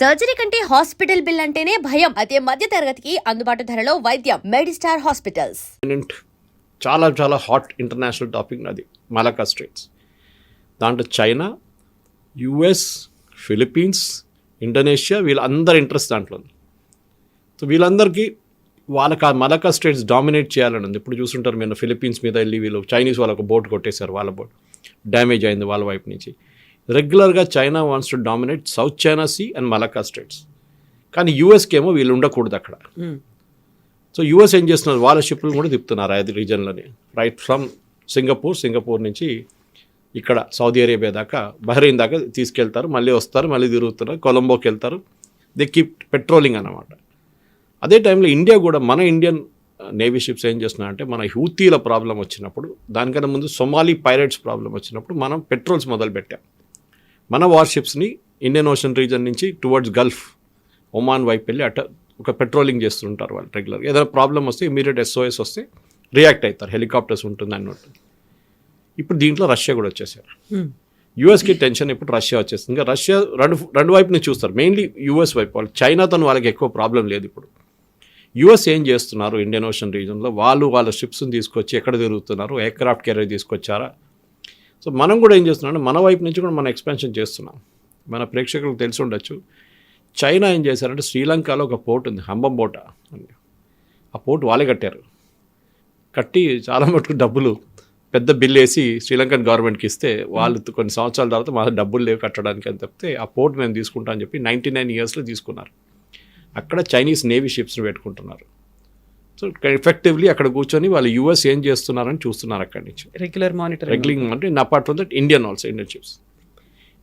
Surgery కంటే hospital bill అంటేనే భయం. అదే మధ్య తరగతికి అందుబాటు ధరలో వైద్యం. మెడిస్టార్ హాస్పిటల్స్. చాలా చాలా హాట్ ఇంటర్నేషనల్ టాపిక్ నాది. Malacca Straits. దాంట్లో చైనా యుఎస్ ఫిలిప్పీన్స్ ఇండోనేషియా వీళ్ళందరి ఇంట్రెస్ట్ దాంట్లో ఉంది. సో వీళ్ళందరికీ వాళ్ళకి ఆ మలకా స్టేట్స్ డామినేట్ చేయాలని ఉంది. ఇప్పుడు చూస్తుంటారు మీరు ఫిలిప్పీన్స్ మీద వెళ్ళి వీళ్ళు చైనీస్ వాళ్ళకు బోట్ కొట్టేశారు వాళ్ళ బోట్. డ్యామేజ్ అయింది వాళ్ళ వైపు నుంచి. రెగ్యులర్గా China wants to dominate South China Sea and Malacca states కానీ యూఎస్కి ఏమో వీళ్ళు ఉండకూడదు అక్కడ. సో యూఎస్ ఏం చేస్తున్నారు? వాళ్ళ షిప్లు కూడా తిప్పుతున్నారు అది రీజన్లోనే రైట్ ఫ్రమ్ సింగపూర్ సింగపూర్ నుంచి ఇక్కడ సౌదీ అరేబియా దాకా బహ్రెయిన్ దాకా తీసుకెళ్తారు మళ్ళీ వస్తారు మళ్ళీ తిరుగుతున్నారు కొలంబోకి వెళ్తారు. దే కీప్ పెట్రోలింగ్ అన్నమాట. అదే టైంలో ఇండియా కూడా మన ఇండియన్ నేవీ షిప్స్ ఏం చేస్తున్నారంటే మన హూతీల ప్రాబ్లం వచ్చినప్పుడు దానికన్నా ముందు సొమాలీ పైరేట్స్ ప్రాబ్లం వచ్చినప్పుడు మనం పెట్రోల్స్ మొదలు పెట్టాం మన వార్షిప్స్ని ఇండియన్ ఓషన్ రీజన్ నుంచి టువర్డ్స్ గల్ఫ్ ఒమాన్ వైపు వెళ్ళి అట ఒక పెట్రోలింగ్ చేస్తుంటారు వాళ్ళు రెగ్యులర్గా ఏదైనా ప్రాబ్లం వస్తే ఇమీడియట్ ఎస్ఓఎస్ వస్తే రియాక్ట్ అవుతారు. హెలికాప్టర్స్ ఉంటుంది అన్నట్టు. ఇప్పుడు దీంట్లో రష్యా కూడా వచ్చేసారు. యూఎస్కి టెన్షన్ ఇప్పుడు రష్యా వచ్చేస్తుంది. ఇంకా రష్యా రెండు రెండు వైపు నుంచి చూస్తారు మెయిన్లీ యూఎస్ వైపు. వాళ్ళు చైనాతో వాళ్ళకి ఎక్కువ ప్రాబ్లం లేదు ఇప్పుడు. యూఎస్ ఏం చేస్తున్నారు? ఇండియన్ ఓషన్ రీజన్లో వాళ్ళు వాళ్ళ షిప్స్ని తీసుకొచ్చి ఎక్కడ తిరుగుతున్నారు? ఎయిర్క్రాఫ్ట్ క్యారియర్ తీసుకొచ్చారా? సో మనం కూడా ఏం చేస్తున్నాం అంటే మన వైపు నుంచి కూడా మనం ఎక్స్పాన్షన్ చేస్తున్నాం. మన ప్రేక్షకులకు తెలిసి ఉండొచ్చు. చైనా ఏం చేశారంటే శ్రీలంకలో ఒక పోర్ట్ ఉంది హంబంబోట అని. ఆ పోర్ట్ వాళ్ళే కట్టారు. కట్టి చాలా మటుకు డబ్బులు పెద్ద బిల్ వేసి శ్రీలంకన్ గవర్నమెంట్కి ఇస్తే వాళ్ళు కొన్ని సంవత్సరాల తర్వాత మా డబ్బులు లేవు కట్టడానికి అని చెప్తే ఆ పోర్ట్ మేము తీసుకుంటాం అని చెప్పి నైంటీ నైన్ ఇయర్స్లో తీసుకున్నారు. అక్కడ చైనీస్ నేవీ షిప్స్ని పెట్టుకుంటున్నారు. సో ఎఫెక్టివ్లీ అక్కడ కూర్చొని వాళ్ళు యూఎస్ ఏం చేస్తున్నారని చూస్తున్నారు అక్కడి నుంచి. రెగ్యులర్ మానిటర్ రెగ్లింగ్ అంటే apart from that Indian also Indian ships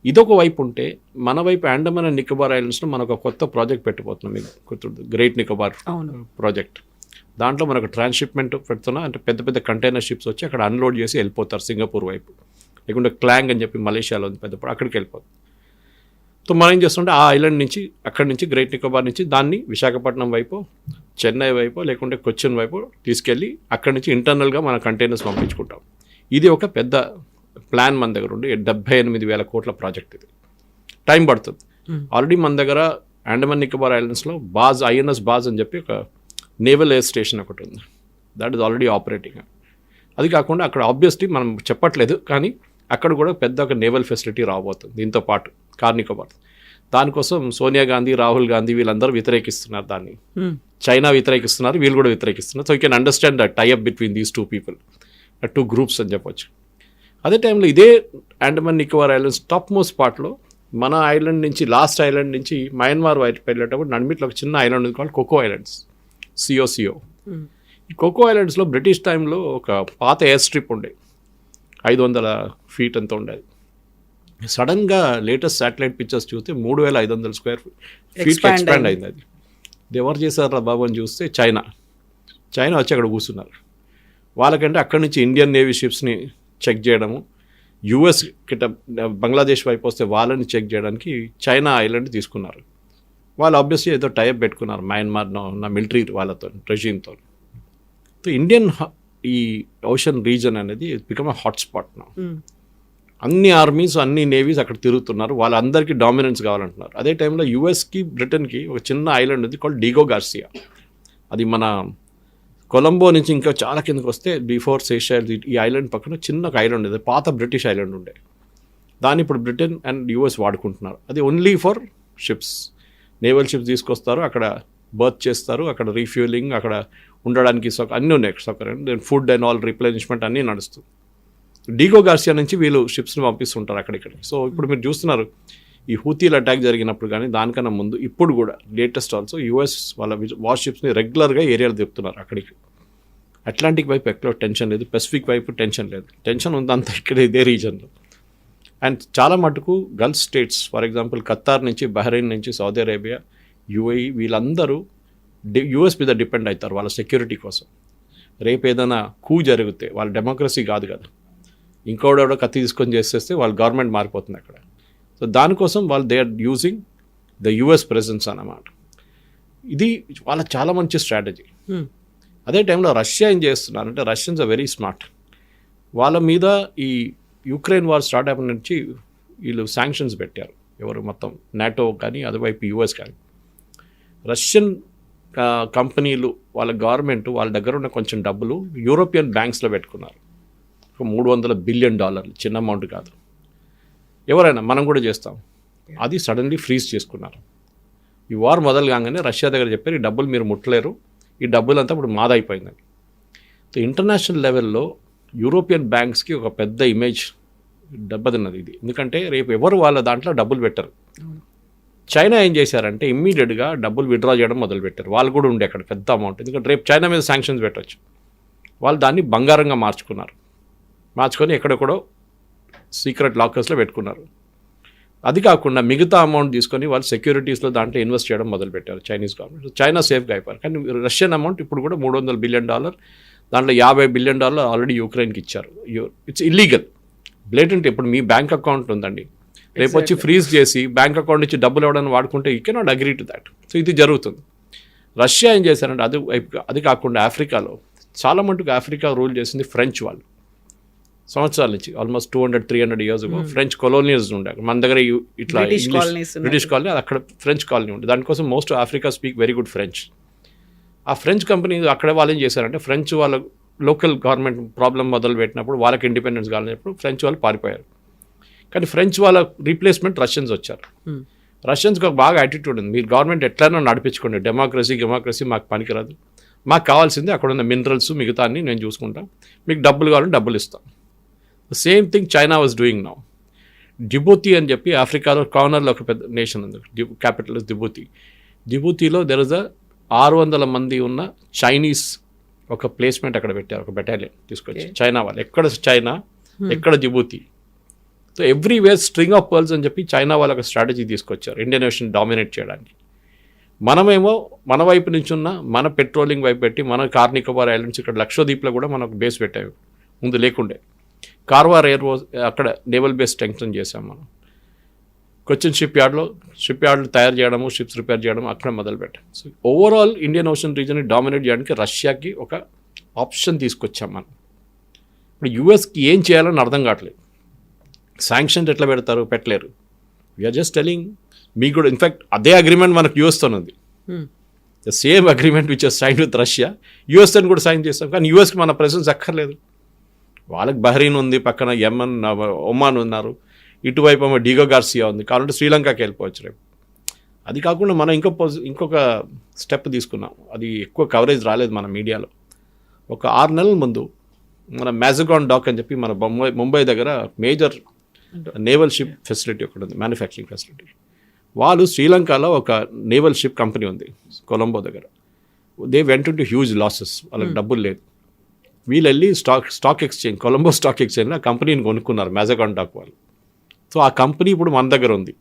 ఇదొక వైపు ఉంటే మన వైపు అండమాన్ అండ్ నికోబార్ ఐలాండ్స్లో మనం ఒక కొత్త ప్రాజెక్ట్ పెట్టబోతున్నాం. మీకు గ్రేట్ నికోబార్ ప్రాజెక్ట్ దాంట్లో మనకు ట్రాన్స్షిప్మెంట్ పెడుతున్నా అంటే పెద్ద పెద్ద కంటైనర్ షిప్స్ వచ్చి అక్కడ అన్లోడ్ చేసి వెళ్ళిపోతారు సింగపూర్ వైపు. లేకుంటే క్లాంగ్ అని చెప్పి మలేషియాలో ఉంది పెద్ద అక్కడికి వెళ్ళిపోతారు. సో మనం ఏం చేస్తుంటే ఆ ఐలాండ్ నుంచి అక్కడి నుంచి గ్రేట్ నికోబార్ నుంచి దాన్ని విశాఖపట్నం వైపు చెన్నై వైపు లేకుంటే కొచ్చిన్ వైపు తీసుకెళ్ళి అక్కడి నుంచి ఇంటర్నల్గా మన కంటైనర్స్ పంపించుకుంటాం. ఇది ఒక పెద్ద ప్లాన్ మన దగ్గర ఉండి డెబ్బై ఎనిమిది వేల కోట్ల ప్రాజెక్ట్ ఇది. టైం పడుతుంది. ఆల్రెడీ మన దగ్గర అండమాన్ నికోబార్ ఐలాండ్స్లో బాజ్ ఐఎన్ఎస్ బాజ్ అని చెప్పి ఒక నేవల్ ఎయిర్ స్టేషన్ ఒకటి ఉంది. దట్ ఈస్ ఆల్రెడీ ఆపరేటింగ్ అది కాకుండా అక్కడ ఆబ్వియస్లీ మనం చెప్పట్లేదు కానీ అక్కడ కూడా పెద్ద ఒక నేవల్ ఫెసిలిటీ రాబోతుంది. దీంతో పాటు కార్నికోబార్ దానికోసం సోనియా గాంధీ రాహుల్ గాంధీ వీళ్ళందరూ వ్యతిరేకిస్తున్నారు దాన్ని. చైనా వ్యతిరేకిస్తున్నారు వీళ్ళు కూడా వ్యతిరేకిస్తున్నారు. So you can understand the tie up between these two people two groups అని చెప్పొచ్చు. అదే టైంలో ఇదే Andaman Nicobar islands top most పార్ట్లో మన ఐలాండ్ నుంచి లాస్ట్ ఐలాండ్ నుంచి మయన్మార్ వైపు వెళ్ళేటప్పుడు నడిమిట్లో ఒక చిన్న ఐలాండ్ ఉంది కాల్ కోకో ఐలాండ్స్ సిఓసిఓ ఈ కోకో ఐలాండ్స్లో బ్రిటిష్ టైంలో ఒక పాత ఎయిర్ స్ట్రిప్ ఉండే ఐదు వందల ఫీట్ అంత ఉండేది. సడన్గా లేటెస్ట్ శాటిలైట్ పిక్చర్స్ చూస్తే మూడు వేల ఐదు వందల స్క్వేర్ ఫీట్ ఎక్స్పాండ్ అయింది అది. ఎవరు చేశారా బాబు అని చూస్తే చైనా. చైనా వచ్చి అక్కడ కూర్చున్నారు. వాళ్ళకంటే అక్కడి నుంచి ఇండియన్ నేవీ షిప్స్ని చెక్ చేయడము యుఎస్ కిట బంగ్లాదేశ్ వైపు వస్తే వాళ్ళని చెక్ చేయడానికి చైనా ఐలాండ్ తీసుకున్నారు. వాళ్ళు ఆబ్వియస్లీ ఏదో టైప్ పెట్టుకున్నారు మయన్మార్ ఉన్న మిలిటరీ వాళ్ళతో రెజీమ్తో. ఇండియన్ ఈ ఓషన్ రీజన్ అనేది బికమ్ అ హాట్స్పాట్ నా అన్ని ఆర్మీస్ అన్ని నేవీస్ అక్కడ తిరుగుతున్నారు. వాళ్ళందరికీ డామినెన్స్ కావాలంటున్నారు. అదే టైంలో యూఎస్కి బ్రిటన్కి ఒక చిన్న ఐలాండ్ ఉంది కాల్ డిగో గార్సియా. అది మన కొలంబో నుంచి ఇంకా చాలా కిందకి వస్తే బిఫోర్ సేషల్ ఈ ఐలాండ్ పక్కన చిన్న ఒక ఐలాండ్ ఉంది. పాత బ్రిటిష్ ఐలాండ్ ఉండే. దాన్ని ఇప్పుడు బ్రిటన్ అండ్ యుఎస్ వాడుకుంటున్నారు. అది only for ships naval ships తీసుకొస్తారు. అక్కడ బర్త్ చేస్తారు. అక్కడ రీఫ్యూలింగ్ అక్కడ ఉండడానికి సొక అన్నీ ఉన్నాయి. సౌకర్యం. Then food and all replenishment అన్నీ నడుస్తుంది. డీగో గార్సియా నుంచి వీళ్ళు షిప్స్ని పంపిస్తుంటారు అక్కడిక్కడికి. సో ఇప్పుడు మీరు చూస్తున్నారు ఈ హూతీల అటాక్ జరిగినప్పుడు కానీ దానికన్నా ముందు ఇప్పుడు కూడా లేటెస్ట్ ఆల్సో యుఎస్ వాళ్ళ వార్ షిప్స్ని రెగ్యులర్గా ఏరియాలు తిప్పుతున్నారు అక్కడికి. అట్లాంటిక్ వైపు ఎక్కడ టెన్షన్ లేదు పెసిఫిక్ వైపు టెన్షన్ లేదు. టెన్షన్ ఉందంతా ఇక్కడ ఇదే రీజన్లో అండ్ చాలా మటుకు gulf states for example Qatar నుంచి బహ్రెయిన్ నుంచి సౌదీ అరేబియా యుఐ వీళ్ళందరూ డి యూఎస్ మీద డిపెండ్ అవుతారు వాళ్ళ సెక్యూరిటీ కోసం. రేపు ఏదైనా కూ జరిగితే వాళ్ళ డెమోక్రసీ కాదు కదా. ఇంకోడెవడో కత్తి తీసుకొని చేసేస్తే వాళ్ళ గవర్నమెంట్ మారిపోతుంది అక్కడ. సో దానికోసం వాళ్ళు they are using the US presence అన్నమాట. ఇది వాళ్ళ చాలా మంచి స్ట్రాటజీ అదే టైంలో రష్యా ఏం చేస్తున్నారంటే రష్యన్స్ ఆర్ వెరీ స్మార్ట్ వాళ్ళ మీద ఈ యుక్రెయిన్ వార్ స్టార్ట్ అయిన నుంచి వీళ్ళు శాంక్షన్స్ పెట్టారు. ఎవరు మొత్తం నాటో కానీ అటువైపు యుఎస్ కానీ. రష్యన్ కంపెనీలు వాళ్ళ గవర్నమెంట్ వాళ్ళ దగ్గర ఉన్న కొంచెం డబ్బులు యూరోపియన్ బ్యాంక్స్లో పెట్టుకున్నారు. మూడు వందల బిలియన్ డాలర్లు చిన్న అమౌంట్ కాదు. ఎవరైనా మనం కూడా చేస్తాం. అది సడన్లీ ఫ్రీజ్ చేసుకున్నారు. ఈ వార్ మొదలు కాగానే రష్యా దగ్గర చెప్పారు ఈ డబ్బులు మీరు ముట్టలేరు. ఈ డబ్బులంతా ఇప్పుడు మాదైపోయిందని. సో ఇంటర్నేషనల్ లెవెల్లో యూరోపియన్ బ్యాంక్స్కి ఒక పెద్ద ఇమేజ్ దెబ్బతిన్నది ఇది. ఎందుకంటే రేపు ఎవరు వాళ్ళ దాంట్లో డబ్బులు పెట్టరు. చైనా ఏం చేశారంటే ఇమ్మీడియట్గా డబ్బులు విడ్రా చేయడం మొదలుపెట్టారు. వాళ్ళు కూడా ఉండే అక్కడ పెద్ద అమౌంట్. ఎందుకంటే రేపు చైనా మీద శాంక్షన్స్ పెట్టవచ్చు వాళ్ళు దాన్ని బంగారంగా మార్చుకున్నారు. మార్చుకొని ఎక్కడెక్కడో సీక్రెట్ లాకర్స్లో పెట్టుకున్నారు. అది కాకుండా మిగతా అమౌంట్ తీసుకొని వాళ్ళు సెక్యూరిటీస్లో దాంట్లో ఇన్వెస్ట్ చేయడం మొదలుపెట్టారు చైనీస్ గవర్నమెంట్. చైనా సేఫ్గా అయిపోయారు. కానీ రష్యన్ అమౌంట్ ఇప్పుడు కూడా మూడు వందల బిలియన్ డాలర్ దాంట్లో యాభై బిలియన్ డాలర్ ఆల్రెడీ యూక్రెయిన్కి ఇచ్చారు. It's illegal. బ్లేటెంట్ ఇప్పుడు మీ బ్యాంక్ అకౌంట్ ఉందండి. రేపు వచ్చి ఫ్రీజ్ చేసి బ్యాంక్ అకౌంట్ నుంచి డబ్బులు ఇవ్వడానికి వాడుకుంటే you cannot agree to that so ఇది జరుగుతుంది. రష్యా ఏం చేశారంటే అది అది కాకుండా ఆఫ్రికాలో చాలా మటుకు ఆఫ్రికా రూల్ చేసింది ఫ్రెంచ్ వాళ్ళు. సంవత్సరాల నుంచి almost two hundred three hundred years French colonials ఉండే. మన దగ్గర ఇట్లా. బ్రిటిష్ కాలనీ అది అక్కడ ఫ్రెంచ్ కాలనీ ఉంది దానికోసం most Africa speak very good French ఆ ఫ్రెంచ్ కంపెనీ అక్కడ వాళ్ళు ఏం చేశారంటే ఫ్రెంచ్ వాళ్ళ లోకల్ గవర్నమెంట్ ప్రాబ్లం మొదలు పెట్టినప్పుడు వాళ్ళకి ఇండిపెండెన్స్ కావాలన్నప్పుడు ఫ్రెంచ్ వాళ్ళు పారిపోయారు. కానీ ఫ్రెంచ్ వాళ్ళ రీప్లేస్మెంట్ రష్యన్స్ వచ్చారు. Hmm. రష్యన్స్కి ఒక బాగా యాటిట్యూడ్ ఉంది. మీరు గవర్నమెంట్ ఎట్లైనా నడిపించుకోండి. డెమోక్రసీ డెమోక్రసీ మాకు పనికిరాదు. మాకు కావాల్సింది అక్కడ ఉన్న మినరల్స్ మిగతా అన్ని నేను చూసుకుంటా. మీకు డబ్బులు కావాలంటే డబ్బులు ఇస్తాం. Same thing China was doing now Djibouti అని చెప్పి ఆఫ్రికాలో కార్నర్లో ఒక పెద్ద నేషన్ ఉంది. క్యాపిటల్ జిబూతి జిబూతిలో దెర్ ఇస్ అ ఆరు వందల మంది ఉన్న చైనీస్ ఒక ప్లేస్మెంట్ అక్కడ పెట్టారు ఒక బెటాలియన్ తీసుకొచ్చి. చైనా వాళ్ళు. ఎక్కడ చైనా ఎక్కడ Djibouti so everywhere string of pearls అని చెప్పి చైనా వాళ్ళు ఒక స్ట్రాటజీ తీసుకొచ్చారు. ఇండియన్ ఓషన్ డామినేట్ చేయడానికి. మనమేమో మన వైపు నుంచి ఉన్న మన పెట్రోలింగ్ వైపు పెట్టి మన కార్నికోబార్ ఐలాండ్స్ ఇక్కడ లక్షద్వీప్లో కూడా మనకు బేస్ పెట్టాము ముందు లేకుండే. కార్వార్ ఎయిర్ అక్కడ నేవల్ బేస్ స్ట్రెంగ్తన్ చేసాం మనం. కొచ్చిన్ షిప్ యార్డ్లో షిప్ యార్డ్లు తయారు చేయడము షిప్స్ రిపేర్ చేయడం అక్కడ మొదలుపెట్టాం. సో ఓవరాల్ ఇండియన్ ఓషన్ రీజన్ని డామినేట్ చేయడానికి రష్యాకి ఒక ఆప్షన్ తీసుకొచ్చాం మనం. ఇప్పుడు యూఎస్కి ఏం చేయాలని అర్థం కావట్లేదు. శాంక్షన్స్ ఎట్లా పెడతారు? పెట్టలేరు. వీఆర్ జస్ట్ టెలింగ్ మీకు కూడా ఇన్ఫాక్ట్ అదే అగ్రిమెంట్ మనకు యూఎస్తో ఉంది. The same agreement which sign with Russia యూఎస్తో కూడా సైన్ చేస్తాం. కానీ యూఎస్కి మన ప్రెసెన్స్ అక్కర్లేదు. వాళ్ళకి బహ్రీన్ ఉంది పక్కన యమన్ ఒమాన్ ఉన్నారు. ఇటువైపు ఏమో డీగో గార్సియా ఉంది. కాబట్టి శ్రీలంకకి వెళ్ళిపోవచ్చు రేపు. అది కాకుండా మనం ఇంకో పొజి ఇంకొక స్టెప్ తీసుకున్నాం. అది ఎక్కువ కవరేజ్ రాలేదు మన మీడియాలో. ఒక ఆరు నెలల ముందు మన మ్యాజగాన్ డాక్ అని చెప్పి మన బొంబాయి ముంబై దగ్గర మేజర్ నేవల్ షిప్ ఫెసిలిటీ ఒకటి ఉంది మ్యానుఫ్యాక్చరింగ్ ఫెసిలిటీ వాళ్ళు శ్రీలంకలో ఒక నేవల్ షిప్ కంపెనీ ఉంది కొలంబో దగ్గర. They went to huge losses వాళ్ళకి డబ్బులు లేదు వీళ్ళు వెళ్ళి stock stock exchange Colombo stock ఎక్స్చేంజ్లో ఆ కంపెనీని కొనుక్కున్నారు మ్యాజగాన్ డాక్ వాళ్ళు. సో ఆ కంపెనీ ఇప్పుడు మన దగ్గర ఉంది.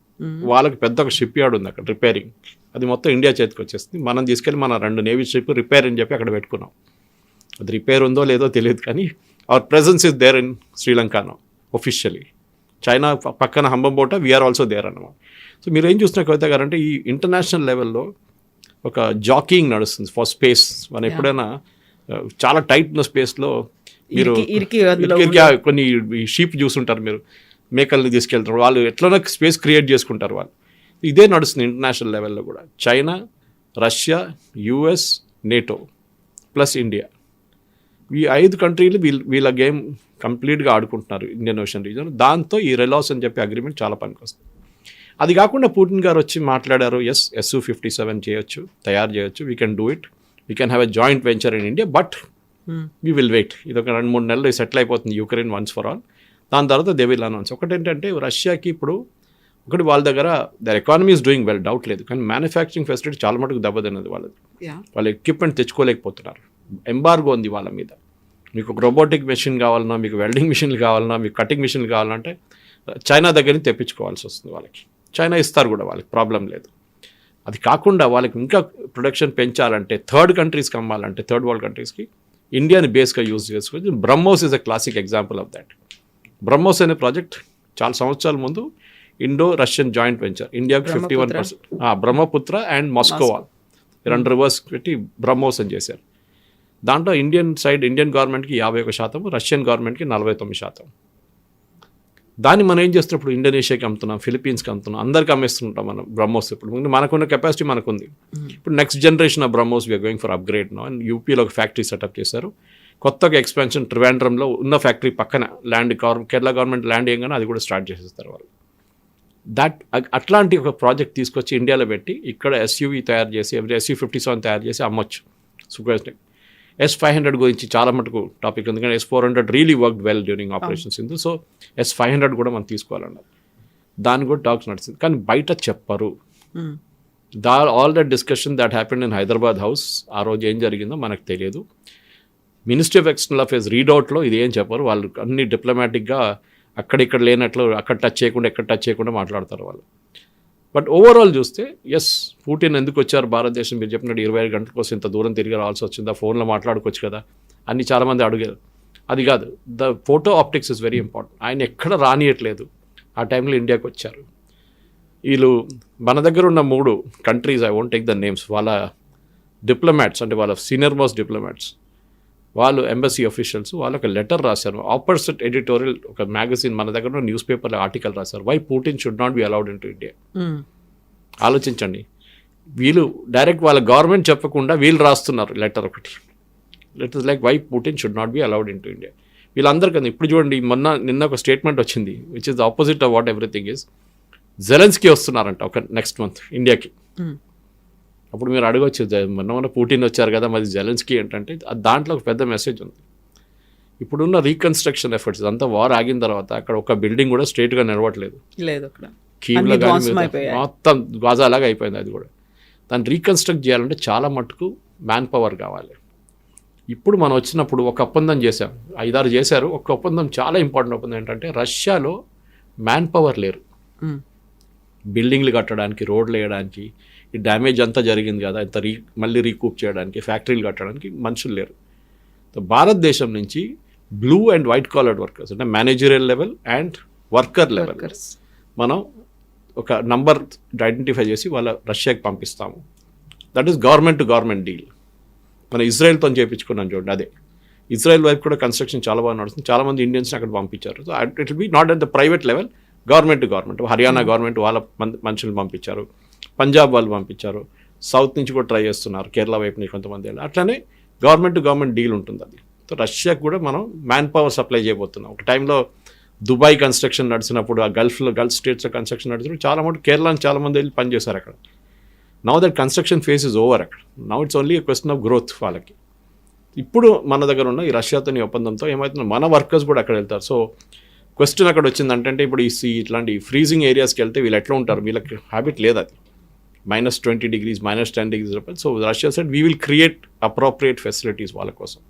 వాళ్ళకి పెద్ద ఒక షిప్ యార్డ్ ఉంది అక్కడ రిపేరింగ్ అది మొత్తం ఇండియా చేతికి వచ్చేస్తుంది మనం తీసుకెళ్ళి మన రెండు నేవీ షిప్ రిపేర్ అని చెప్పి అక్కడ పెట్టుకున్నాం. అది రిపేర్ ఉందో లేదో తెలియదు కానీ our presence is there in శ్రీలంకనో officially China పక్కన Hambantota we are also there అన్నమాట. సో మీరు ఏం చూస్తున్న కవిత గారు అంటే ఈ ఇంటర్నేషనల్ లెవెల్లో ఒక జాకింగ్ నడుస్తుంది ఫర్ స్పేస్ మనం ఎప్పుడైనా చాలా టైట్ ఉన్న స్పేస్లో మీరు కొన్ని షీప్ చూసుంటారు మీరు. మేకల్ని తీసుకెళ్తారు. వాళ్ళు ఎట్లనో స్పేస్ క్రియేట్ చేసుకుంటారు వాళ్ళు. ఇదే నడుస్తుంది ఇంటర్నేషనల్ లెవెల్లో కూడా. China Russia US NATO plus India ఈ ఐదు కంట్రీలు వీళ్ళ వీళ్ళ గేమ్ కంప్లీట్గా ఆడుకుంటున్నారు ఇండియన్ ఓషన్ రీజన్ దాంతో ఈ రెలాస్ అని చెప్పి అగ్రిమెంట్ చాలా పనికొస్తుంది. అది కాకుండా పుటిన్ గారు వచ్చి మాట్లాడారు ఎస్ ఎస్యూ ఫిఫ్టీ సెవెన్ చేయొచ్చు తయారు చేయొచ్చు we can do it we can have a joint venture in India but. We will wait ఇది ఒక రెండు మూడు నెలలు సెటిల్ అయిపోతుంది యూక్రెయిన్ వన్స్ ఫర్ ఆల్ దాని తర్వాత దే విల్ అనౌన్స్ ఒకటి ఏంటంటే రష్యాకి ఇప్పుడు ఒకటి వాళ్ళ దగ్గర their economy is doing well doubt లేదు. కానీ మ్యానుఫ్యాక్చరింగ్ ఫెసిలిటీ చాలా మటుకు దెబ్బతిన్నది వాళ్ళది. వాళ్ళ ఎక్విప్మెంట్ తెచ్చుకోలేకపోతున్నారు. ఎంబార్గో ఉంది వాళ్ళ మీద. మీకు ఒక రోబోటిక్ మెషిన్ కావాలన్నా మీకు వెల్డింగ్ మిషన్లు కావాలన్నా మీకు కటింగ్ మిషన్లు కావాలంటే చైనా దగ్గర నుంచి తెప్పించుకోవాల్సి వస్తుంది వాళ్ళకి. చైనా ఇస్తారు కూడా వాళ్ళకి ప్రాబ్లం లేదు. అది కాకుండా వాళ్ళకి ఇంకా ప్రొడక్షన్ పెంచాలంటే థర్డ్ కంట్రీస్కి అమ్మాలంటే థర్డ్ వరల్డ్ కంట్రీస్కి ఇండియాని బేస్గా యూజ్ చేసుకోవచ్చు BrahMos is a classic example of that. BrahMos అనే ప్రాజెక్ట్ చాలా సంవత్సరాల ముందు ఇండో రష్యన్ జాయింట్ వెంచర్ ఇండియాకి fifty one percent. Brahmaputra and Moskva రెండు రివర్స్ పెట్టి బ్రహ్మోస్ అని చేశారు. దాంట్లో ఇండియన్ సైడ్ ఇండియన్ గవర్నమెంట్కి యాభై ఒక శాతం రష్యన్ గవర్నమెంట్కి నలభై తొమ్మిది శాతం. దాన్ని మనం ఏం చేస్తున్నప్పుడు ఇండోనేషియాకి అమ్ముతున్నాం ఫిలిపీన్స్కి అమ్ముతున్నాం అందరికి అమ్మేస్తుంటాం మనం బ్రహ్మోస్ ఇప్పుడు. మనకున్న కెపాసిటీ మనకుంది. ఇప్పుడు next generation of BrahMos we are going for upgrade no and యూపీలో ఒక ఫ్యాక్టరీ సెటప్ చేశారు. కొత్తగా ఎక్స్పాన్షన్ ట్రివాండ్రంలో ఉన్న ఫ్యాక్టరీ పక్కన land government Kerala government land ఏంగానే అది కూడా స్టార్ట్ చేసేస్తారు వాళ్ళు. దట్ అట్లాంటి ఒక ప్రాజెక్ట్ తీసుకొచ్చి ఇండియాలో పెట్టి ఇక్కడ ఎస్యూవి తయారు చేసి ఎస్యూ ఫిఫ్టీ సెవెన్ తయారు చేసి అమ్మొచ్చు. సుఖ ఎస్ ఫైవ్ హండ్రెడ్ గురించి చాలా మటుకు టాపిక్ ఉంది. ఎందుకంటే S four hundred really work well during operations ఇందు సో ఎస్ ఫైవ్ హండ్రెడ్ కూడా మనం తీసుకోవాలన్నారు దాని కూడా టాక్స్ నడిచింది. కానీ బయట చెప్పరు. The all that discussion that happened in Hyderabad house ఆ రోజు ఏం జరిగిందో మనకు తెలియదు. మినిస్ట్రీ ఆఫ్ ఎక్స్టర్నల్ అఫేర్స్ రీడౌట్లో ఇది ఏం చెప్పరు. వాళ్ళు అన్ని డిప్లొమాటిక్గా అక్కడిక్కడ లేనట్లు అక్కడ టచ్ చేయకుండా ఎక్కడ టచ్ చేయకుండా మాట్లాడతారు వాళ్ళు. బట్ ఓవరాల్ చూస్తే ఎస్ పుటిన్ ఎందుకు వచ్చారు భారతదేశం మీరు చెప్పినట్టు ఇరవై ఐదు గంటల కోసం ఇంత దూరం తిరిగి రావాల్సి వచ్చిందా? ఫోన్లో మాట్లాడుకోవచ్చు కదా. అని చాలామంది అడిగారు. అది కాదు. The photo optics is very important ఆయన ఎక్కడ రానియట్లేదు. ఆ టైంలో ఇండియాకి వచ్చారు. వీళ్ళు మన దగ్గర ఉన్న మూడు countries I won't take the names వాళ్ళ డిప్లొమాట్స్ అంటే వాళ్ళ సీనియర్ మోస్ట్ డిప్లొమాట్స్ వాళ్ళు ఎంబసీ అఫీషియల్స్ వాళ్ళు ఒక లెటర్ రాశారు. ఆపోజిట్ ఎడిటోరియల్ ఒక మ్యాగజైన్ మన దగ్గర న్యూస్ పేపర్లో ఆర్టికల్ రాశారు. Why Putin should not be allowed in to India ఆలోచించండి. వీళ్ళు డైరెక్ట్ వాళ్ళ గవర్నమెంట్ చెప్పకుండా వీళ్ళు రాస్తున్నారు లెటర్ ఒకటి. Letter like why Putin should not be allowed in to India వీళ్ళందరికీ ఇప్పుడు చూడండి మొన్న నిన్న ఒక స్టేట్మెంట్ వచ్చింది which is the opposite of what everything is Zelensky వస్తున్నారంట ఒక నెక్స్ట్ మంత్ ఇండియాకి అప్పుడు మీరు అడగొచ్చు మొన్న మొన్న పుటిన్ వచ్చారు కదా మరి జెలెన్స్కి ఏంటంటే దాంట్లో ఒక పెద్ద మెసేజ్ ఉంది. ఇప్పుడున్న రీకన్స్ట్రక్షన్ ఎఫర్ట్స్ అంతా వార్ ఆగిన తర్వాత అక్కడ ఒక బిల్డింగ్ కూడా స్ట్రైట్గా నిలవట్లేదు లేదు కీవ్లో. మొత్తం గాజాలాగా అయిపోయింది అది కూడా. దాన్ని రీకన్స్ట్రక్ట్ చేయాలంటే చాలా మటుకు మ్యాన్ పవర్ కావాలి. ఇప్పుడు మనం వచ్చినప్పుడు ఒక ఒప్పందం చేశాం. ఐదారు చేశారు. ఒక ఒప్పందం చాలా ఇంపార్టెంట్ ఒప్పందం ఏంటంటే రష్యాలో మ్యాన్ పవర్ లేరు. బిల్డింగ్లు కట్టడానికి రోడ్లు వేయడానికి ఈ డ్యామేజ్ అంతా జరిగింది కదా ఇంత రీ మళ్ళీ రీకూప్ చేయడానికి ఫ్యాక్టరీలు కట్టడానికి మనుషులు లేరు. సో భారతదేశం నుంచి blue and white collared workers అంటే managerial level and worker level మనం ఒక నంబర్ ఐడెంటిఫై చేసి వాళ్ళ రష్యాకి పంపిస్తాము. That is government to government deal. మన ఇజ్రాయెల్తో చేయించుకున్నాం చూడండి అదే. ఇజ్రాయెల్ వైపు కూడా కన్స్ట్రక్షన్ చాలా బాగా నడుస్తుంది. చాలా మంది ఇండియన్స్ని అక్కడ పంపించారు. So it will be not at the private level government to government. Haryana government వాళ్ళ మన్- మనుషులు పంపించారు. పంజాబ్ వాళ్ళు పంపించారు. సౌత్ నుంచి కూడా ట్రై చేస్తున్నారు. కేరళ వైపు నుంచి కొంతమంది అట్లనే గవర్నమెంట్ టు గవర్నమెంట్ డీల్ ఉంటుంది అది. సో రష్యాకి కూడా మనం మ్యాన్ పవర్ సప్లై చేయబోతున్నాం. ఒక టైంలో దుబాయ్ కన్స్ట్రక్షన్ నడిచినప్పుడు ఆ గల్ఫ్లో గల్ఫ్ స్టేట్స్లో కన్స్ట్రక్షన్ నడిచినప్పుడు చాలా మంది కేరళ చాలామంది చాలా మంది వెళ్ళి పనిచేశారు అక్కడ. Now that construction phase is over అక్కడ. Now it's only question of growth వాళ్ళకి. ఇప్పుడు మన దగ్గర ఉన్న ఈ రష్యాతోని ఒప్పందంతో ఏమవుతుందో మన వర్కర్స్ కూడా అక్కడ వెళ్తారు. సో క్వశ్చన్ అక్కడ వచ్చింది అంటే ఇప్పుడు ఈ సీ ఇట్లాంటి ఫ్రీజింగ్ ఏరియాస్కి వెళ్తే వీళ్ళు ఎట్లా ఉంటారు? వీళ్ళకి హ్యాబిట్ లేదు అది. Minus twenty degrees minus ten degrees so Russia side we will create appropriate facilities వాళ్ళ కోసం.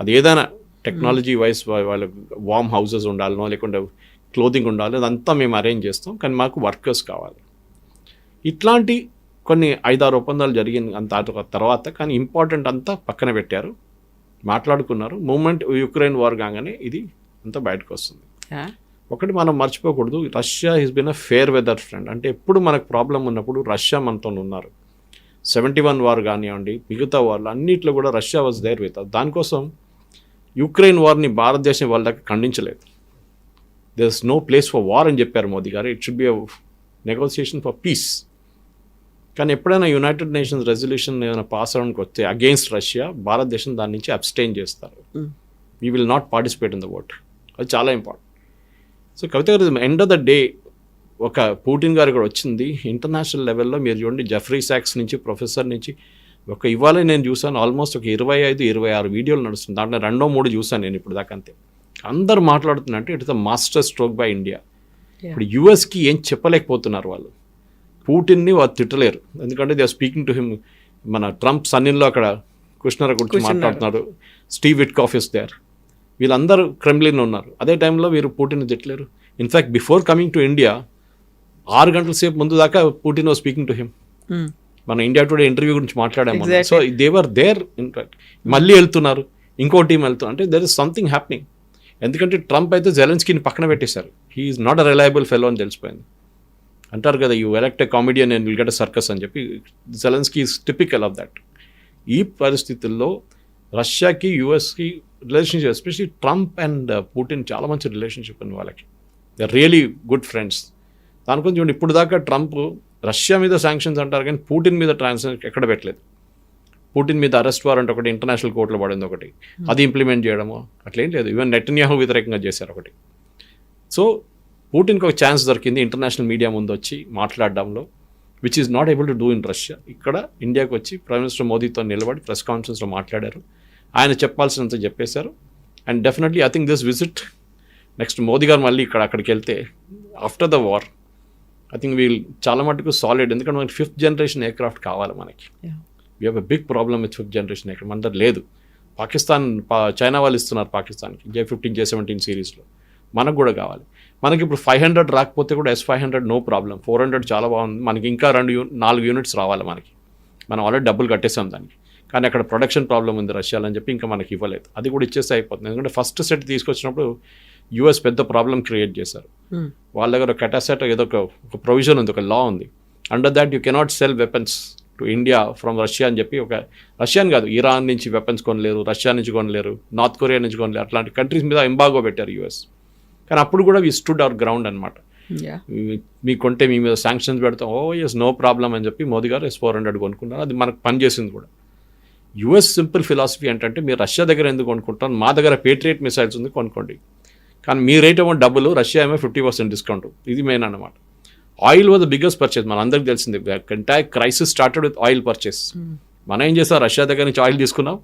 అది ఏదైనా టెక్నాలజీ వైస్ వాళ్ళ వామ్ హౌసెస్ ఉండాలనో లేకుంటే క్లోదింగ్ ఉండాలి అదంతా మేము అరేంజ్ చేస్తాం. కానీ మాకు వర్కర్స్ కావాలి. ఇట్లాంటి కొన్ని ఐదారు ఒప్పందాలు జరిగింది అంత తర్వాత కానీ ఇంపార్టెంట్ అంతా పక్కన పెట్టారు. మాట్లాడుకున్నారు. మూమెంట్ యుక్రెయిన్ వార్ కాగానే ఇది అంతా బయటకు వస్తుంది. ఒకటి మనం మర్చిపోకూడదు Russia has been a fair weather friend అంటే ఎప్పుడు మనకు ప్రాబ్లం ఉన్నప్పుడు రష్యా మనతో ఉన్నారు. సెవెంటీ వన్ వార్ కానివ్వండి మిగతా వార్లు అన్నిట్లో కూడా రష్యా వాజ్ దేర్ విత్ దానికోసం యుక్రెయిన్ వార్ని భారతదేశం వాళ్ళ దగ్గర ఖండించలేదు. There is no place for war అని చెప్పారు మోదీ గారు. It should be negotiation for peace కానీ ఎప్పుడైనా యునైటెడ్ నేషన్స్ రెజల్యూషన్ ఏమైనా పాస్ అవడానికి వస్తే అగెయిన్స్ట్ రష్యా భారతదేశం దాని నుంచి అబ్స్టైన్ చేస్తారు. We will not participate in the vote అది చాలా ఇంపార్టెంట్ సో కవిత గారు ఎండ్ ఆఫ్ ద డే ఒక పుటిన్ గారు కూడా వచ్చింది. ఇంటర్నేషనల్ లెవెల్లో మీరు చూడండి జెఫ్రీ సాక్స్ నుంచి ప్రొఫెసర్ నుంచి ఒక ఇవాళ నేను చూసాను ఆల్మోస్ట్ ఒక ఇరవై ఐదు ఇరవై ఆరు వీడియోలు నడుస్తుంది. దాంట్లో రెండో మూడు చూసాను నేను ఇప్పుడు దాకా అంతే. అందరు మాట్లాడుతున్నట్టు it's the master stroke by India. ఇప్పుడు యుఎస్కి ఏం చెప్పలేకపోతున్నారు వాళ్ళు. పుటిన్ని వాళ్ళు తిట్టలేరు. ఎందుకంటే they are speaking to him మన ట్రంప్ సన్నిన్లో అక్కడ కుష్నర గురించి. మాట్లాడుతున్నారు స్టీవ్ విట్ కాఫీస్ దేర్ వీళ్ళందరూ క్రెమ్లిన్ ఉన్నారు. అదే టైంలో వీరు Putin తిట్టలేరు. In fact before coming to India ఆరు గంటల సేపు ముందు దాకా Putin was speaking to him. మన ఇండియా టుడే ఇంటర్వ్యూ గురించి మాట్లాడాము. సో దేవర్ దేర్ ఇన్ఫాక్ట్ మళ్ళీ వెళ్తున్నారు. ఇంకో టీం వెళ్తున్నారు అంటే దెర్ ఇస్ సంథింగ్ హ్యాపెనింగ్ ఎందుకంటే ట్రంప్ అయితే జెలెన్స్కీని పక్కన పెట్టేశారు. He's not a reliable fellow అని తెలిసిపోయింది. అంటారు కదా you elect a comedian and will get a circus అని చెప్పి. Zelensky is typical of that ఈ పరిస్థితుల్లో రష్యాకి యుఎస్కి relationship especially Trump and Putin చాలా మంచి రిలేషన్షిప్ ఉంది వాళ్ళకి. దే రియలీ గుడ్ ఫ్రెండ్స్ దాని చూడండి. ఇప్పుడు దాకా ట్రంప్ రష్యా మీద శాంక్షన్స్ అంటారు కానీ పుటిన్ మీద ట్రాన్సాక్షన్ ఎక్కడ పెట్టలేదు. పుటిన్ మీద అరెస్ట్ వారెంట్ ఒకటి ఇంటర్నేషనల్ కోర్టులో పడింది ఒకటి. అది ఇంప్లిమెంట్ చేయడము అట్లేం లేదు. ఈవెన్ నెట్న్యాహు వ్యతిరేకంగా చేశారు ఒకటి. సో పుటిన్కి ఒక ఛాన్స్ దొరికింది. ఇంటర్నేషనల్ మీడియా ముందు వచ్చి మాట్లాడడంలో. Which is not able to do in Russia ఇక్కడ ఇండియాకి వచ్చి ప్రైమ్ మినిస్టర్ మోదీతో నిలబడి ప్రెస్ కాన్ఫరెన్స్లో మాట్లాడారు. ఆయన చెప్పాల్సినంత చెప్పేశారు. And definitely I think this visit next Modi గారు మళ్ళీ ఇక్కడ అక్కడికి వెళ్తే after the war I think we'll చాలా మటుకు సాలిడ్ ఎందుకంటే మనకి ఫిఫ్త్ జనరేషన్ ఎయిర్క్రాఫ్ట్ కావాలి మనకి. We have a big problem with fifth generation aircraft మన దగ్గర లేదు. పాకిస్తాన్ చైనా వాళ్ళు ఇస్తున్నారు పాకిస్తాన్కి జే ఫిఫ్టీన్ జే సెవెంటీన్ సిరీస్లో మనకు కూడా కావాలి. మనకి ఇప్పుడు ఫైవ్ హండ్రెడ్ రాకపోతే కూడా S five hundred no problem. Four hundred చాలా బాగుంది. మనకి ఇంకా రెండు యూ నాలుగు యూనిట్స్ రావాలి మనకి. మనం ఆల్రెడీ డబ్బులు కట్టేసాం దానికి. కానీ అక్కడ ప్రొడక్షన్ ప్రాబ్లం ఉంది రష్యాలో అని చెప్పి ఇంకా మనకి ఇవ్వలేదు. అది కూడా ఇచ్చేస్తే అయిపోతుంది. ఎందుకంటే ఫస్ట్ సెట్ తీసుకొచ్చినప్పుడు యూఎస్ పెద్ద ప్రాబ్లం క్రియేట్ చేశారు. వాళ్ళ దగ్గర కెటాసెట్ ఏదో ఒక ఒక ప్రొవిజన్ ఉంది ఒక లా ఉంది. Under that you cannot sell weapons to India from Russia అని చెప్పి ఒక రష్యాన్ కాదు ఇరాన్ నుంచి వెపన్స్ కొనలేరు రష్యా నుంచి కొనలేరు నార్త్ కొరియా నుంచి కొనలేరు అట్లాంటి కంట్రీస్ మీద ఎంబాగో పెట్టారు యూఎస్. కానీ అప్పుడు కూడా వి స్టూడ్ అవర్ గ్రౌండ్ అనమాట యా మీకు కొంటే మీ మీద శాంక్షన్స్ పెడతాం. ఓ ఎస్ నో ప్రాబ్లం అని చెప్పి మోదీ గారు ఎస్ ఫోర్ హండ్రెడ్ కొనుక్కున్నారు. అది మనకు పనిచేసింది కూడా. యుఎస్ సింపుల్ ఫిలాసఫీ ఏంటంటే మీరు రష్యా దగ్గర ఎందుకు కొనుక్కుంటారు మా దగ్గర పేట్రియట్ మిసైల్స్ ఉంది కొనుక్కోండి. కానీ మీ రేట్ ఏమో డబ్బులు రష్యా ఏమో ఫిఫ్టీ పర్సెంట్ డిస్కౌంట్ ఇది మెయిన్ అన్నమాట. Oil was the biggest purchase మన అందరికి తెలిసింది entire crisis started with oil purchase మనం ఏం చేసాం? రష్యా దగ్గర నుంచి ఆయిల్ తీసుకున్నాం.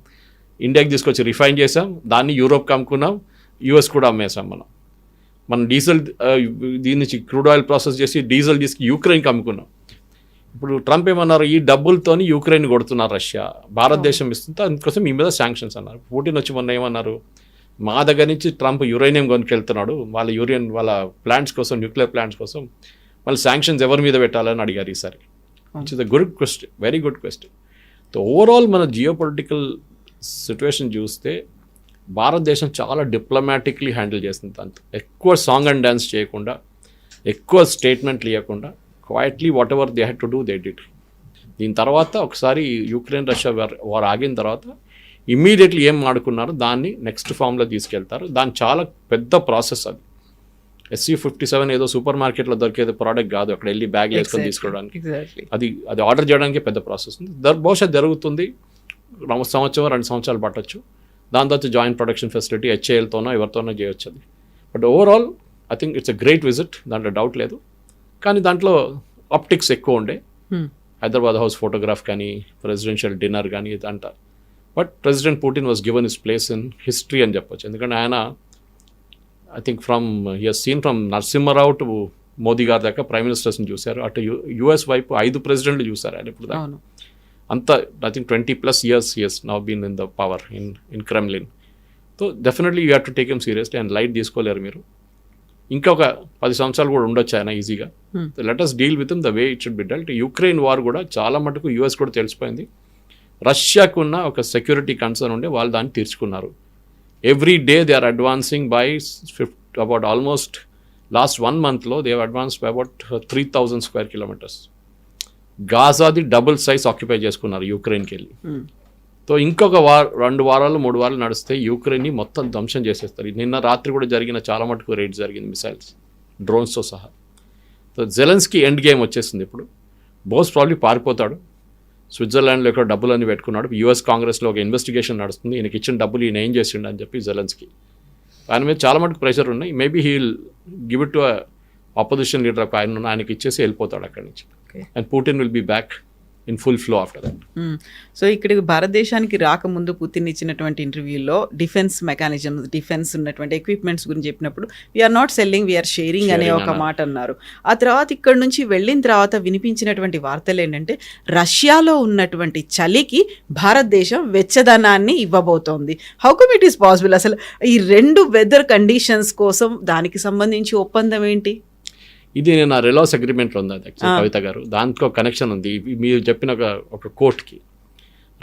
ఇండియాకి తీసుకొచ్చి రిఫైన్ చేసాం. దాన్ని యూరోప్కి అమ్ముకున్నాం యూఎస్ కూడా అమ్మేసాం మనం. మనం డీజిల్ ఆ, దీని నుంచి క్రూడ్ ఆయిల్ ప్రాసెస్ చేసి డీజిల్ తీసుకు యూక్రెయిన్కి అమ్ముకున్నాం. ఇప్పుడు ట్రంప్ ఏమన్నారు? ఈ డబ్బులతోని యూక్రెయిన్ కొడుతున్నారు రష్యా. భారతదేశం ఇస్తుంటే అందుకోసం మీ మీద శాంక్షన్స్ అన్నారు. పుటిన్ వచ్చి మొన్న ఏమన్నారు? మా దగ్గర నుంచి ట్రంప్ యురేనియం కొనుకెళ్తున్నాడు వాళ్ళ యూరియన్ వాళ్ళ ప్లాంట్స్ కోసం న్యూక్లియర్ ప్లాంట్స్ కోసం మళ్ళీ శాంక్షన్స్ ఎవరి మీద పెట్టాలని అడిగారు ఈసారి. Which is a good question very good question overall మన జియో పొలిటికల్ సిచ్యువేషన్ చూస్తే భారతదేశం చాలా డిప్లొమాటిక్లీ హ్యాండిల్ చేస్తుంది అంత ఎక్కువ సాంగ్ అండ్ డ్యాన్స్ చేయకుండా ఎక్కువ స్టేట్మెంట్లు ఇవ్వకుండా quietly whatever they had to do they did దీని తర్వాత ఒకసారి యుక్రెయిన్ రష్యా వార్ ఆగిన తర్వాత ఇమ్మీడియట్లీ ఏం ఆడుకున్నారో దాన్ని నెక్స్ట్ ఫామ్లో తీసుకెళ్తారు. దాని చాలా పెద్ద ప్రాసెస్ అది. ఎస్సీ ఫిఫ్టీ సెవెన్ ఏదో సూపర్ మార్కెట్లో దొరికేది ప్రోడక్ట్ కాదు. అక్కడ వెళ్ళి బ్యాగ్ వేసుకొని తీసుకోవడానికి. అది అది ఆర్డర్ చేయడానికి పెద్ద ప్రాసెస్ ఉంది. దర్ బహుశా జరుగుతుంది. సంవత్సరం రెండు సంవత్సరాలు పట్టొచ్చు. దాని తర్వాత జాయింట్ ప్రొడక్షన్ ఫెసిలిటీ హెచ్ఏఎల్తోనో ఎవరితోనో చేయొచ్చు అది. But overall I think it's a great visit దాంట్లో డౌట్ లేదు. కానీ దాంట్లో ఆప్టిక్స్ ఎక్కువ ఉండే. హైదరాబాద్ హౌస్ ఫోటోగ్రాఫ్ కానీ ప్రెసిడెన్షియల్ డిన్నర్ కానీ ఇది అంటారు but president Putin was given is place in history అని చెప్పొచ్చు. ఎందుకంటే ఆయన I think from here seen from Narasimha Rao to Modi గారి దాకా ప్రైమ్ మినిస్టర్స్ని చూశారు. అటు యుఎస్ వైపు ఐదు ప్రెసిడెంట్లు చూశారు ఆయన ఇప్పుడు దాకా. అంత I think twenty plus years years now been in the power in in Kremlin so definitely you have to take em seriously and light తీసుకోలేరు మీరు. ఇంకా ఒక పది సంవత్సరాలు కూడా ఉండొచ్చు ఆయన ఈజీగా. Let us deal with the way it should be dealt Ukraine war కూడా చాలా మటుకు యూఎస్ కూడా తెలిసిపోయింది. రష్యాకు ఉన్న ఒక సెక్యూరిటీ కన్సర్న్ ఉండే వాళ్ళు దాన్ని తీర్చుకున్నారు. Every day they are advancing by fifth about almost last one మంత్లో they have advanced by about three thousand square kilometres గాజాది double size occupy చేసుకున్నారు యూక్రెయిన్కి వెళ్ళి. సో ఇంకొక వార రెండు వారాలు మూడు వారాలు నడిస్తే యూక్రెయిన్ని మొత్తం ధ్వంసం చేసేస్తారు. నిన్న రాత్రి కూడా జరిగిన చాలా మటుకు రేట్ జరిగింది మిసైల్స్ డ్రోన్స్తో సహా. సో జెలెన్స్కి ఎండ్ గేమ్ వచ్చేసింది ఇప్పుడు. బోస్ ప్రాబ్లీ పారిపోతాడు. స్విట్జర్లాండ్లో ఎక్కడ డబ్బులన్నీ పెట్టుకున్నాడు. యూఎస్ కాంగ్రెస్లో ఒక ఇన్వెస్టిగేషన్ నడుస్తుంది. ఈయనకి ఇచ్చిన డబ్బులు ఈయన ఏం చేసిండు అని చెప్పి జెలెన్స్కి ఆయన మీద చాలా మటుకు ప్రెషర్ ఉన్నాయి. Maybe he give it to opposition leader ఒక ఆయన ఆయనకి ఇచ్చేసి వెళ్ళిపోతాడు అక్కడి నుంచి. And Putin will be back in full flow after that so ఇక్కడికి భారతదేశానికి రాకముందు పుతిన్ ఇచ్చినటువంటి ఇంటర్వ్యూలో డిఫెన్స్ మెకానిజమ్స్ డిఫెన్స్ ఉన్నటువంటి ఎక్విప్మెంట్స్ గురించి చెప్పినప్పుడు we're not selling we're sharing అనే ఒక. మాట అన్నారు. ఆ తర్వాత ఇక్కడ నుంచి వెళ్ళిన తర్వాత వినిపించినటువంటి వార్తలు ఏంటంటే రష్యాలో ఉన్నటువంటి చలికి భారతదేశం వెచ్చదనాన్ని ఇవ్వబోతోంది. How come it is possible అసలు ఈ రెండు వెదర్ కండిషన్స్ కోసం దానికి సంబంధించి ఒప్పందం ఏంటి? ఇది నేను ఆ రిలాస్ అగ్రిమెంట్లో ఉంది అది. కవిత గారు. దాంట్లో కనెక్షన్ ఉంది. మీరు చెప్పిన ఒక ఒక కోర్ట్కి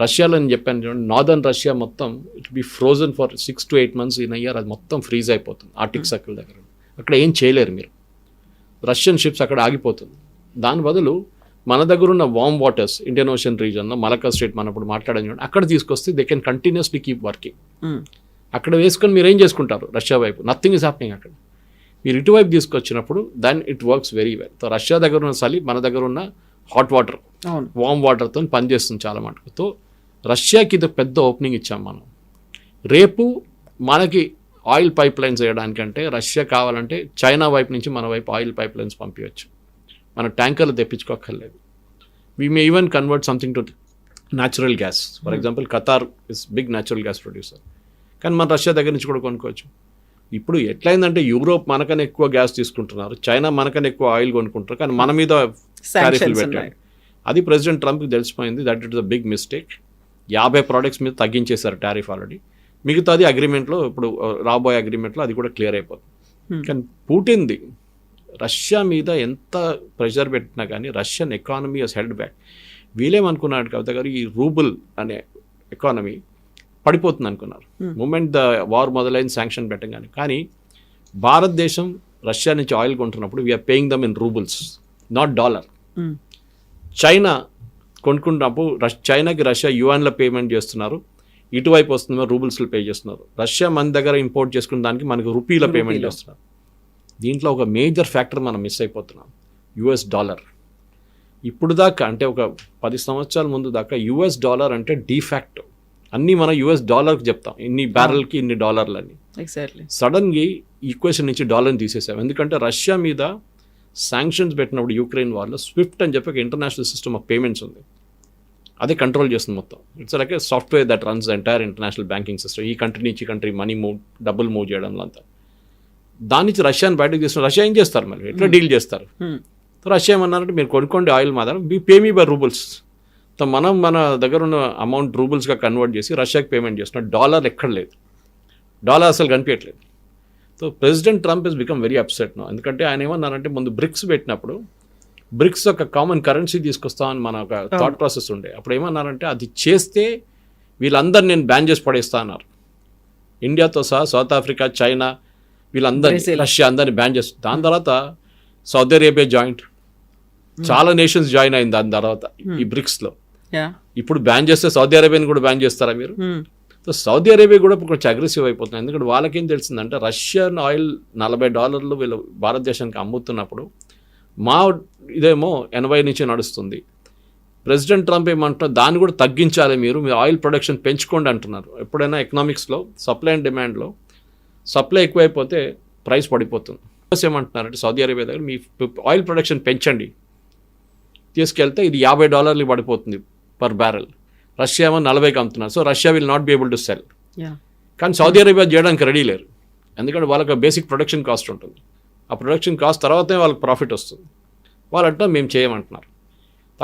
రష్యాలో నేను చెప్పాను చూడండి నార్దర్న్ రష్యా మొత్తం it be frozen for six to eight months in year అది మొత్తం ఫ్రీజ్ అయిపోతుంది ఆర్టిక్ సర్కిల్ దగ్గర. అక్కడ ఏం చేయలేరు మీరు. రష్యన్ షిప్స్ అక్కడ ఆగిపోతుంది. దాని బదులు మన దగ్గర ఉన్న వామ్ వాటర్స్ ఇండియన్ ఓషన్ రీజన్లో మలకా స్టేట్ మనం ఇప్పుడు మాట్లాడని చూడండి అక్కడ తీసుకొస్తే they can continuously keep working. అక్కడ వేసుకొని మీరు ఏం చేసుకుంటారు? రష్యా వైపు. నథింగ్ ఇస్ హ్యాపెనింగ్ అక్కడ. మీరు ఇటువైపు తీసుకొచ్చినప్పుడు then it works very well. So Russia దగ్గర ఉన్న చలి మన దగ్గర ఉన్న హాట్ వాటర్ వామ్ వాటర్తో పనిచేస్తుంది చాలా మటుకు. తో రష్యాకి ఇది పెద్ద ఓపెనింగ్ ఇచ్చాం మనం. రేపు మనకి ఆయిల్ పైప్ లైన్స్ వేయడానికంటే రష్యా కావాలంటే చైనా వైపు నుంచి మన వైపు ఆయిల్ పైప్ లైన్స్ పంపించవచ్చు మన ట్యాంకర్లు తెప్పించుకోక్కర్లేదు. We may even convert something to natural gas for example Qatar is big natural gas producer కానీ మన రష్యా దగ్గర నుంచి కూడా కొనుక్కోవచ్చు. ఇప్పుడు ఎట్లయిందంటే యూరోప్ మనకన్నా ఎక్కువ గ్యాస్ తీసుకుంటున్నారు. చైనా మనకన్నా ఎక్కువ ఆయిల్ కొనుక్కుంటారు కానీ మన మీద టారిఫ్లు పెట్టారు. అది ప్రెసిడెంట్ ట్రంప్కి తెలిసిపోయింది. That it the big mistake యాభై ప్రోడక్ట్స్ మీద తగ్గించేశారు టారిఫ్ ఆల్రెడీ మిగతాది అగ్రిమెంట్లో ఇప్పుడు రాబోయే అగ్రిమెంట్లో అది కూడా క్లియర్ అయిపోతుంది. Hmm. కానీ పుటిన్ది రష్యా మీద ఎంత ప్రెషర్ పెట్టినా కానీ రష్యన్ ఎకానమీ హెల్డ్ బ్యాక్ వీలేమనుకున్నాడు కవిత గారు? ఈ రూబుల్ అనే ఎకానమీ పడిపోతుంది అనుకున్నారు మూమెంట్ ద వార్ మొదలైన శాంక్షన్ పెట్టగానే. కానీ భారతదేశం రష్యా నుంచి oil కొంటున్నప్పుడు we're paying them in roubles not dollar. China కొనుక్కున్నప్పుడు రష్ చైనాకి రష్యా యుఎన్లో పేమెంట్ చేస్తున్నారు. ఇటువైపు వస్తుందో రూబుల్స్లో పే చేస్తున్నారు. రష్యా మన దగ్గర ఇంపోర్ట్ చేసుకున్న దానికి మనకు రూపీలో పేమెంట్. చేస్తున్నారు. దీంట్లో ఒక మేజర్ ఫ్యాక్టర్ మనం మిస్ అయిపోతున్నాం యుఎస్ డాలర్ ఇప్పుడు దాకా అంటే ఒక పది సంవత్సరాల ముందు దాకా యుఎస్ డాలర్ అంటే డిఫాక్ట్ అన్నీ మనం యుఎస్ డాలర్కి చెప్తాం. ఇన్ని బ్యారెల్కి ఇన్ని డాలర్లు అని ఎగ్జాక్ట్లీ సడన్గా ఈక్వేషన్ నుంచి డాలర్ని తీసేసాం. ఎందుకంటే రష్యా మీద శాంక్షన్స్ పెట్టినప్పుడు యూక్రెయిన్ వార్లో స్విఫ్ట్ అని చెప్పి ఒక ఇంటర్నేషనల్ సిస్టమ్ ఆఫ్ పేమెంట్స్ ఉంది. అదే కంట్రోల్ చేస్తుంది మొత్తం. It's like software that runs entire international banking system ఈ కంట్రీ నుంచి కంట్రీ మనీ మూవ్ డబ్బులు మూవ్ చేయడంలో అంతా. దాని నుంచి రష్యాని బయటకు తీసుకుని రష్యా ఏం చేస్తారు మరి? ఎట్లా డీల్ చేస్తారు? సో రష్యా ఏమన్నారంటే మీరు కొనుక్కోండి ఆయిల్ మాత్రం మీ పే మీ బై రూబుల్స్ మనం మన దగ్గర ఉన్న అమౌంట్ రూబుల్స్గా కన్వర్ట్ చేసి రష్యాకి పేమెంట్ చేస్తున్నాం డాలర్ ఎక్కడ లేదు. డాలర్ అసలు కనిపించట్లేదు. So president Trump is become very upset no ఎందుకంటే ఆయన ఏమన్నారంటే ముందు బ్రిక్స్ పెట్టినప్పుడు బ్రిక్స్ ఒక కామన్ కరెన్సీ తీసుకొస్తామని మన ఒక థాట్ ప్రాసెస్ ఉండే. అప్పుడు ఏమన్నారంటే అది చేస్తే వీళ్ళందరూ నేను బ్యాన్ చేసి పడేస్తా అన్నారు. ఇండియాతో సహా సౌత్ ఆఫ్రికా చైనా వీళ్ళందరినీ. రష్యా అందరిని బ్యాన్ చేస్తారు దాని తర్వాత సౌదీ అరేబియా జాయింట్ చాలా నేషన్స్ జాయిన్ అయింది దాని తర్వాత ఈ బ్రిక్స్లో యా ఇప్పుడు బ్యాన్ చేస్తే సౌదీ అరేబియాని కూడా బ్యాన్ చేస్తారా మీరు? సో సౌదీ అరేబియా కూడా ఇప్పుడు కొంచెం అగ్రెసివ్ అయిపోతుంది. ఎందుకంటే వాళ్ళకేం తెలిసిందంటే రష్యన్ ఆయిల్ నలభై డాలర్లు వీళ్ళు భారతదేశానికి అమ్ముతున్నప్పుడు మా ఇదేమో ఎనభై నుంచి నడుస్తుంది. ప్రెసిడెంట్ ట్రంప్ ఏమంటున్నారు దాన్ని కూడా తగ్గించాలి మీరు మీ ఆయిల్ ప్రొడక్షన్ పెంచుకోండి అంటున్నారు. ఎప్పుడైనా ఎకనామిక్స్లో సప్లై అండ్ డిమాండ్లో సప్లై ఎక్కువైపోతే ప్రైస్ పడిపోతుంది. యూఎస్ ఏమంటున్నారంటే సౌదీ అరేబియా దగ్గర మీ ఆయిల్ ప్రొడక్షన్ పెంచండి. తీసుకెళ్తే ఇది యాభై డాలర్లు పడిపోతుంది. పర్ బ్యారెల్ రష్యా ఏమో నలభైకి అమ్ముతున్నారు. So Russia will not be able to sell కానీ సౌదీ అరేబియా చేయడానికి రెడీ లేరు. ఎందుకంటే వాళ్ళకి బేసిక్ ప్రొడక్షన్ కాస్ట్ ఉంటుంది. ఆ ప్రొడక్షన్ కాస్ట్ తర్వాతే వాళ్ళకి ప్రాఫిట్ వస్తుంది. వాళ్ళు అంటున్నారు మేము చేయమంటున్నారు.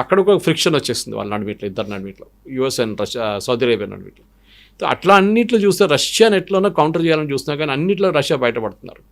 అక్కడ ఒక ఫ్రిక్షన్ వచ్చేస్తుంది వాళ్ళ నడిమిట్లో ఇద్దరు నడిమిట్లో. US and Russia Saudi Arabia నడిమిట్లో. అట్లా అన్నిట్లో చూస్తే రష్యాని ఎట్లనో కౌంటర్ చేయాలని చూస్తున్నా కానీ అన్నిట్లో రష్యా బయటపడుతున్నారు.